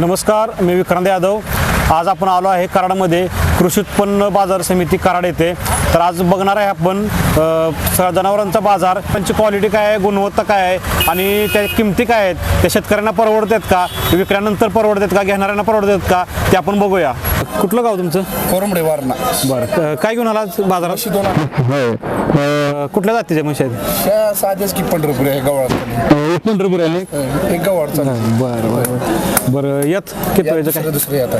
नमस्कार मी विक्रांत यादव. आज आपण आलो आहे कराडमध्ये. कृषी उत्पन्न बाजार समिती कराड येथे. तर आज बघणार आहे आपण जनावरांचा बाजार त्यांची क्वालिटी काय आहे गुणवत्ता काय आहे आणि त्या किमती काय आहेत त्या शेतकऱ्यांना परवडतात का विकल्यानंतर परवडतात का घेणाऱ्यांना परवडतात का ते आपण बघूया. कुठलं गाव तुमचं? कोरंबडे वारणा. बरं काय घेऊन आला आज बाजारात कुठल्या जातीच्या म्हशी आहेत? त्या साध्याच की पंढरपूर आहे गव्हाळ पंढरपूर आहे एक? बरं बरं. बरं येत किती वेळेचं काय?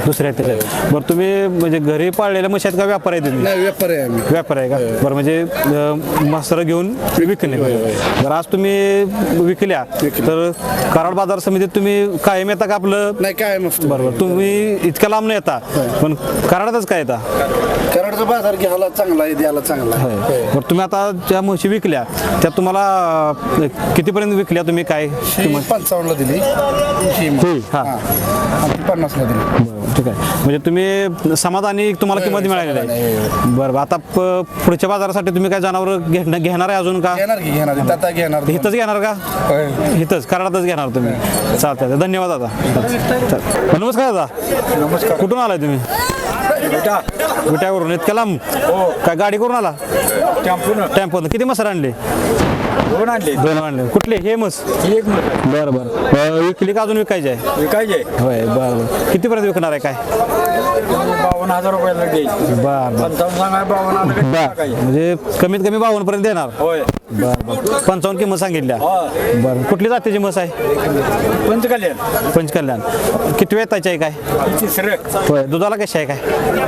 दुसऱ्या त्याच्यात बरं तुम्ही म्हणजे घरी पाळलेल्या म्हशी आहेत का व्यापार आहे तुम्ही? नाही व्यापारी आहे आम्ही. व्यापार आहे का? बरं म्हणजे मास्तर घेऊन विकणे बरं आज तुम्ही विकल्या तर कराड बाजार समितीत तुम्ही कायम येता का आपलं? नाही काय मस्त बरोबर तुम्ही इतक्या लांब नाही येता पण कराडातच काय येता? कराडचा बाजार घ्यायला चांगला आहे द्यायला चांगला आहे. बरं तुम्ही आता ज्या म्हशी विकल्या त्या तुम्हाला कितीपर्यंत विकल्या तुम्ही काय? पंचावन्नला दिली. पन्नासला दिली. ठीक आहे. म्हणजे तुम्ही समाधानी तुम्हाला किंमत मिळालेली आहे. बरं आता पुढच्या बाजारासाठी तुम्ही काय जनावर घेणार आहे अजून का? घेणार की घेणार आहे. आता घेणार दोन. इथंच घेणार का? होय. इथंच कराडातच घेणार तुम्ही. चालतंय धन्यवाद दादा. चालतंय. नमस्कार दादा. नमस्कार. कुठून आलाय तुम्ही? विट्यावरून इतक्या लांब? काय गाडी करून आला? टेम्पो किती मसार आणले? दोन आणले. दोन आणले. कुठले? हे मस? एक बरं बरं. अं, विकली का अजून विकायचे आहे? विकायचे होय बरं बरं. कितीपर्यंत विकणार आहे काय? बावन्न हजार रुपयाला द्यायची. बरं बरं. पंचावन्न सांगा बावन्न हजार बर. टाकायचे. म्हणजे कमीत कमी बावन्न पर्यंत देणार. होय. बर बर. पंचावन्न किंमत सांगितल्या. हा. बरं कुठली जातीची मस आहे? पंचकल्याण. पंचकल्याण. किती वेळ आहे काय? तिसरं होय दुधाला कशी आहे काय?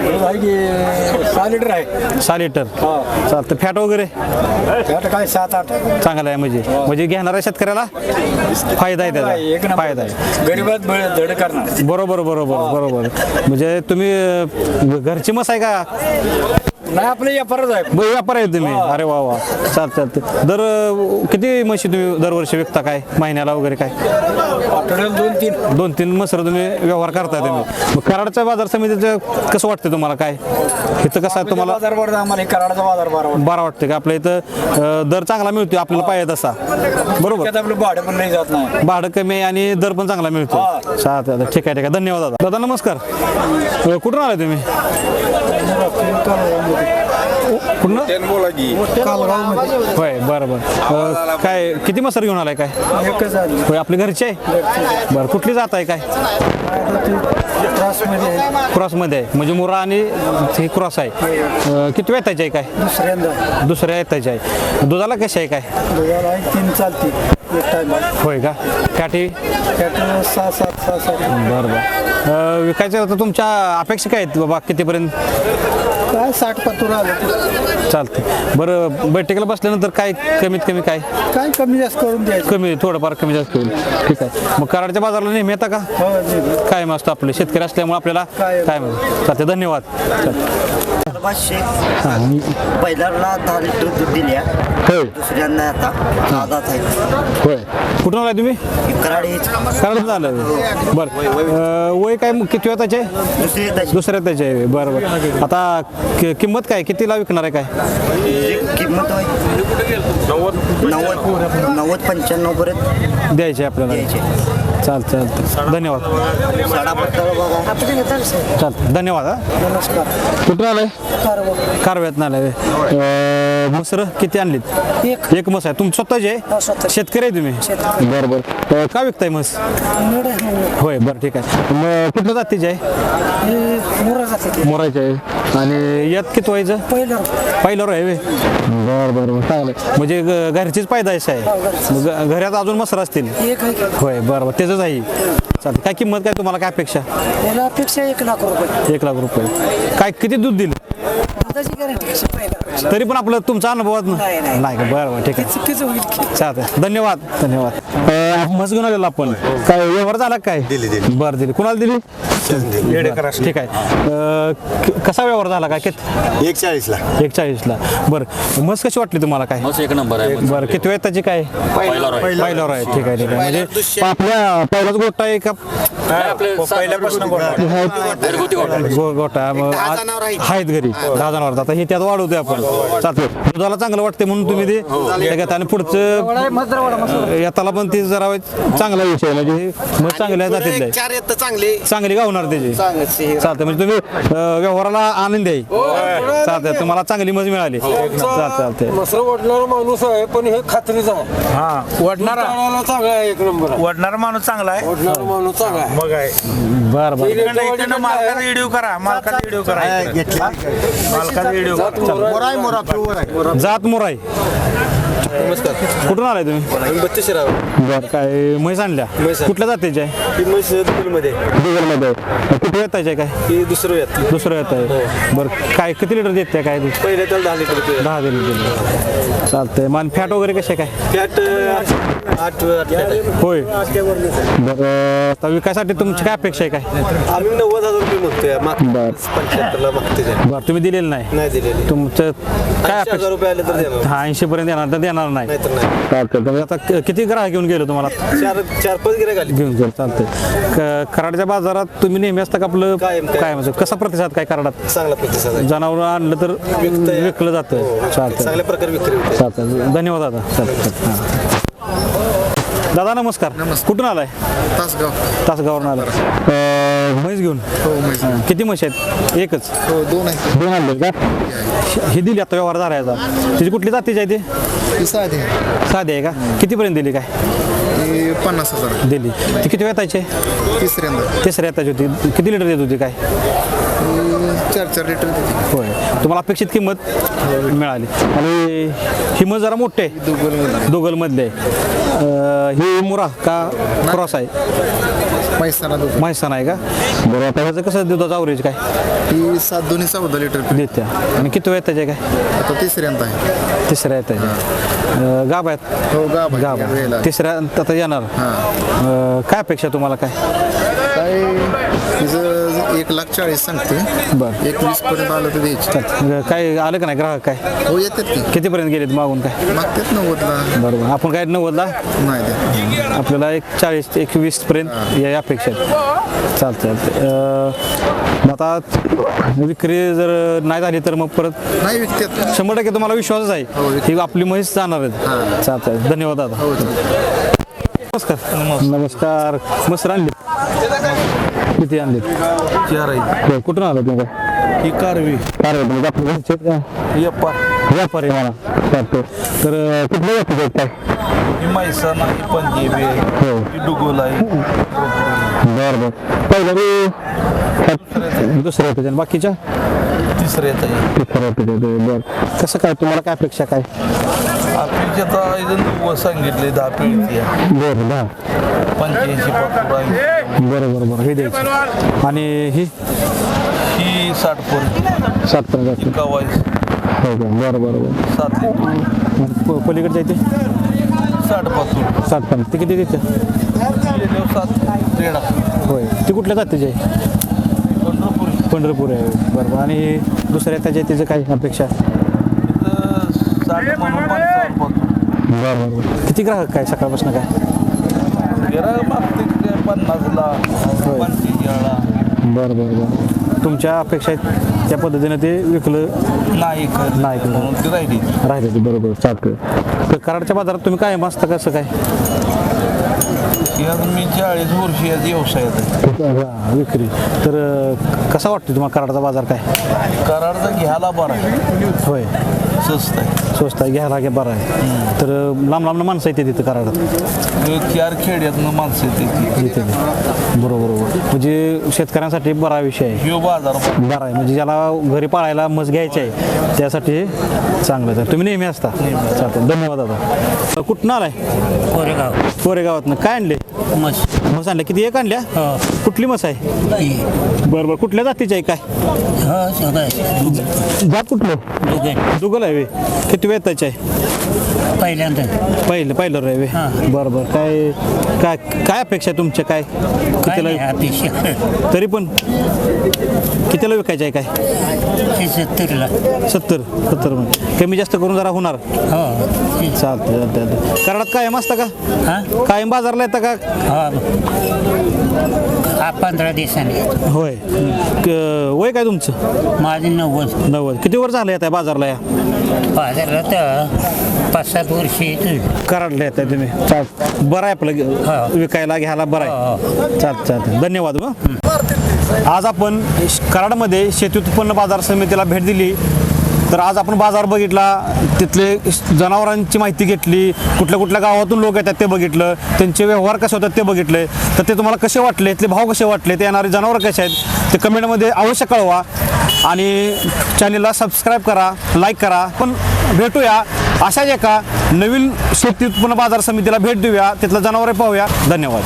दूध आहे की सहा लिटर आहे. सहा लिटर. हा. चालतं. फॅट वगैरे? त्यात काय सात आठ. चांगलं आहे म्हणजे. म्हणजे घेणाऱ्या शेतकऱ्याला फायदा आहे एक त्याचा फायदा आहे. गरीबात बळ धड करणार. बरोबर बरोबर बरोबर. म्हणजे तुम्ही घरची मस आहे का? नाही आपलं व्यापारच आहे. ब- व्यापार आहे तुम्ही? अरे वा वा. चालत चालतं दर किती म्हशी तुम्ही दरवर्षी विकता काय? महिन्याला वगैरे काय? आठवड्याला दोन तीन. दोन तीन मसर तुम्ही व्यवहार करताय तुम्ही. मग कराडच्या बाजार समितीचं कसं वाटतं तुम्हाला काय? इथं कसं आहे तुम्हाला? बाजार भरतो आम्हाला कराडाचा बाजार भरावा बरं वाटतं का? आपल्या इथं अं, दर चांगला मिळतोय आपल्याला पाहिजे तसा. बरोबर. त्यात आपलं भाडं पण नाही जात नाही. भाडं कमी आहे आणि दर पण चांगला मिळतो. हा. चालतंय. ठीक आहे ठीक आहे. धन्यवाद दादा. दादा नमस्कार. अं, कुठून आलाय तुम्ही? कुठून होय बरं बरं. अं, काय किती मसर घेऊन आलाय काय? एकच आली होय आपली घरची आहे? बरं कुठली जात आहे काय? त्रासमध्ये आहे. क्रॉसमध्ये आहे. म्हणजे मुरा आणि हे क्रॉस आहे. अं, किती वेताची आहे काय? दुसऱ्यांदा. दुसऱ्या येताची आहे. दुधाला कशी आहे काय? दुधाला आहे तीन चालती. एक होय का? फॅटी त्यात सहा सात सहा सात. बरं बरं. अं, विकायचं होतं तुमच्या अपेक्षा काय आहेत? बाबा कितीपर्यंत? काय साठ पत्तूर आलं. चालतं बरं बैठकीला बसल्यानंतर काय कमीत कमी काय? काय कमी जास्त करून द्यायचं. कमी थोडंफार कमी जास्त होईल ठीक आहे. मग कराडच्या बाजारला नेहमी येता का? हो नाही. काय मस्त आपले. शेतकरी असल्यामुळे आपल्याला काय- काय चालते धन्यवाद. चालतंय. पाचशे. पहिल्याला दहा लिटर दूध दिल्या होय. दुसऱ्यांदा आता दात आहे. होय. कुठून आलाय तुम्ही? कराडी बरं. अं, वय काय मग? किती त्याचे दुसरी त्याची दुसऱ्या त्याचे बरं बरं. आता कि- किंमत काय? कितीला विकणार आहे काय? किंमत होय. नव्वद नव्वद पंच्याण्णव पर्यंत द्यायचे आपल्याला. द्यायचे. चालतं चालतं. धन्यवाद. चालतं. धन्यवाद हा. नमस्कार कुठून आलाय? कारव्यात आलाय मसर किती आणलीत? एक. एक मस आहे. तुम स्वतःचे? आहे? स्वतः. शेतकरी आहे तुम्ही? बरं बरं. अं, का विकताय मस? होय बरं ठीक आहे. मग कुठल्या जातीचे आहे? मुरा जाते मोरायचे आहे. आणि यात किती व्हायचं? पहिलं. पहिलं आहे वे बरं बरं बरं चांगलं. म्हणजे ग- घरचीच पैदायश आहे मग ग- घरात अजून मसर असतील? एक आहे होय बरं बरं त्याचंच आहे. चालतं काय किंमत काय तुम्हाला? काय अपेक्षा? याला अपेक्षा एक लाख रुपये. एक लाख रुपये. काय किती दूध दिलं? तरी पण आपलं तुमचा अनुभवात नाही, नाही. नाही का? बरं बरं ठीक आहे. चालतंय. धन्यवाद. धन्यवाद. मस्त घेऊन आलेलो आपण. काय व्यवहार झाला का काय? दिली दिली. बरं दिली. कुणाला दिली? बरं, ठीक आहे. अं, क- कसा व्यवहार झाला? काय किती एक चाळीसला एक चाळीसला बरं. मस्त कशी वाटली तुम्हाला काय? मस्त एक नंबर आहे बरं किती वेळ त्याची काय? पहिला राय. पहिल्यावर आहे. ठीक आहे ठीक आहे. म्हणजे आपल्या पहिलाच गोष्ट आहे का? पहिल्यापासून गो- गोटा मग आज- आहेत घरी दहा जनावर आता हे त्यात वाढवतोय आपण. चालतंय. दुधाला चांगलं वाटते म्हणून तुम्ही ते हे घेता आणि पुढचं येताला पण ते जरा चांगला विषय आहे. म्हणजे हे मग चांगल्या जातील चार येत चांगले. चांगली गावणार त्याची. चालतंय. म्हणजे तुम्ही अं, व्यवहाराला आनंद आहे. चालतंय. तुम्हाला चांगली मज मिळाली. चालतंय चालतंय. मसर माणूस आहे पण हे खात्रीचा आहे. हा वडणारा चांगला आहे एक नंबर आहे. वडणारा माणूस चांगला आहे. ओढणारा माणूस चांगला आहे. मग आहे. बरं बरं. इकडनं इकडनं मालकाचा व्हिडिओ करा मालकाचा व्हिडिओ करा इकडं. मालकाचा व्हिडिओ करा. जात मोराय. कुठून आलाय तुम्ही? बरं काय म्हैस आणल्या? कुठल्या जातीच्या आहे? दुगलमध्ये कुठे येतायचे काय? दुसरं येत. दुसरं येत आहे. बरं काय किती लिटर देते काय? पहिले तर दहा लिटर दहा दिले चालतंय. मान फॅट वगैरे कसे काय? फॅट होय. बरं आता विकायसाठी तुमची काय अपेक्षा आहे काय? आम्ही नव्वद हजार रुपये मागतोय माग बरं. पंच्याहत्तरला मागतोय बरं तुम्ही दिलेलं नाही? नाही दिलेले. तुमचं काय हजार अपेक्षा रुपये आले तर देणार. हा ऐंशी पर्यंत देणार तर देणार नाही. तर आता क- किती ग्राहक घेऊन गेलो तुम्हाला? चार चार पाच गिरे घाली घेऊन गेलो चालतंय. क- कराडच्या बाजारात तुम्ही नेहमी असता का आपलं कायम, कायम. काय म्हणजे कसा प्रतिसाद काय कराडात? चांगला प्रतिसाद आहे. जनावर आणलं तर विकतंय. विकलं जातं. चालतंय. चांगल्या प्रकारे विक्री होते. चालतंय. धन्यवाद दादा. चालतंय. हां. दादा नमस्कार. कुठून आलाय? तासगाव. तासगावरून आला म्हैस घेऊन? हां. किती म्हशी आहेत? एकच. हो दोन आहे दोन आणले का? ही दिली आता व्यवहार झाला याचा तिची कुठली जातीची आहे ती? ती साधी आहे. साधी आहे का? कितीपर्यंत दिली काय? ती पन्नास हजार. दिली. ती किती वेताची आहे? तिसऱ्यांदा. तिसऱ्या येताची होती. किती लिटर देत होती काय? ती चार चार लिटर देते. होय. तुम्हाला अपेक्षित किंमत मिळाली. आणि ही मग जरा मोठे आहे. दुबल दोगलमधले ही मुरा का क्रॉस आहे? पैसाना दुबल म्हैसाण आहे का? बरं आता ह्याचं कसं दुधाचं अवरेज काय? ती सात दोन्ही चौदा लिटर देत्या. आणि किती वेळ त्याचे काय? आता तिसऱ्यांदा आहे. तिसऱ्या येत गाब आहेत? हो गाब आहे. गाब वेळेला. तिसऱ्या आता येणार. अं, काय अपेक्षा तुम्हाला काय? काय? एक लाख चाळीस सांगते बरं. एक वीस पर्यंत आलं तर द्यायची. काय आलं का नाही? ग्राहक काय? हो येतात की. कितीपर्यंत गेलेत मागून काय? मागतात नव्वदला. बरोबर. आपण काय नव्वदला? नाही देत. आपल्याला एक चाळीस एक वीस पर्यंत या अपेक्षा आहेत. चालतं चालतं मग आता विक्री जर नाही झाली तर मग परत नाही विकतात. शंभर टक्के तुम्हाला विश्वासच हो, आहे ही आपली म्हैस जाणार आहेत. चालतं धन्यवाद दादा. हो नमस्कार. नमस्कार. मस्त आणली किती आणली चार आहे कुठून आलं तुम्ही काय ही कारवी. घरचे आहेत का? यप्पा व्यापारी. मला चालतं तर अं, कुठल्या जातीचे आहेत काय ही मैसन आहे पंजेबी आहे. हो. ही डुगोल आहे. बरं बरं. पहिलं बी दुसरं होतं बाकीच्या? तिसरं येत आहे तिसरं होतं बरं. कसं काय तुम्हाला काय अपेक्षा काय? आता इथं नव्वद सांगितले दहा आहे. बरं दहा. पंच्याऐंशी बरं बरं बरं. हे द्यायचं. आणि ही? ही साठ पोर. सात पर्यंत जाते कवाईस हो का? बरं बरं बरं. सात लिटर. आणि प- पलीकडच्या इथे साठ पाचूर सात पर्यंत ती किती देते? सात रेडा होय. ती कुठल्या जातीची आहे? पंढरपूर. पंढरपूर आहे. बरं बरं. आणि दुसऱ्या त्याच्या तिचं काय अपेक्षा? साठ म्हणून बरं किती ग्राहक काय सकाळपासून काय? गेला मागते पन्नासला पंचेचाळला बरं बरं बरं. तुमच्या अपेक्षा आहेत त्या पद्धतीनं ते विकलं? नाही नाही. म्हणून ती राहिली. राहिले ते बरोबर चालतं तर कराडच्या बाजारात तुम्ही काय मस्त कसं काय? मी चाळीस वर्ष या व्यवसायात आहे. हा, विक्री. तर अं, कसा वाटतो तुम्हाला कराडचा बाजार काय? करारचा घ्यायला बरा आहे. होय. स्वस्त आहे. स्वस्त आहे घ्यायला घ्या बरं आहे. तर लांब लांब माणसं येते तिथं कराडात हे चार खेड्यातनं माणसं येते येते बरोबर बरोबर. म्हणजे शेतकऱ्यांसाठी बरा विषय आहे. ह्यो बाजार. बरा आहे. म्हणजे ज्याला घरी पाळायला मस घ्यायची आहे त्यासाठी हे चांगलं आहे. तुम्ही नेहमी असता. चालतं धन्यवाद दादा. कुठनं आलाय? कोरेगाव. कोरेगावातनं. काय आणले? मस मस आणल्या किती एक आणल्या? कुठली मस आहे? बरं बरं. कुठल्या जातीची आहे काय? जात कुठलं? दुगल. आहे वे किती वेताची आहे. पहिल्यांदा. पहिलं पहिलं रे वे बरं बरं. काय काय काय अपेक्षा आहे तुमच्या? काय? कितीला अपेक्षा. तरी पण कितीला विकायचं आहे काय? सत्तरला. सत्तर. सत्तर म्हणजे. कमी जास्त करून जरा होणार. हो. चालतं चालतं चालतं कराडात कायम असतं का? हा? कायम बाजारला येतं का? हा. हा पंधरा दिवसांनी होय. वय काय तुमचं? माझे नव्वद. नव्वद. किती वर झालं येत आहे बाजारला या? बाजारात पाच सात वर्षी कराडला येत आहे तुम्ही. चाल. बरं आहे आपलं हा. विकायला घ्यायला बरं आहे. चाल चाल धन्यवाद मग आज आपण कराडमध्ये शेती उत्पन्न बाजार समितीला भेट दिली. तर आज आपण बाजार बघितला. तिथले जनावरांची माहिती घेतली. कुठल्या कुठल्या गावातून लोक येतात ते बघितलं. त्यांचे व्यवहार कसे होतात ते बघितले. तर ते तुम्हाला कसे वाटले? इथले भाव कसे वाटले? ते येणारे जनावर कसे आहेत? ते कमेंटमध्ये अवश्य कळवा. आणि चॅनेलला सबस्क्राईब करा लाईक करा. पण भेटूया अशाच एका नवीन शेती उत्पन्न बाजार समितीला भेट देऊया. तिथलं जनावरे पाहूया. धन्यवाद.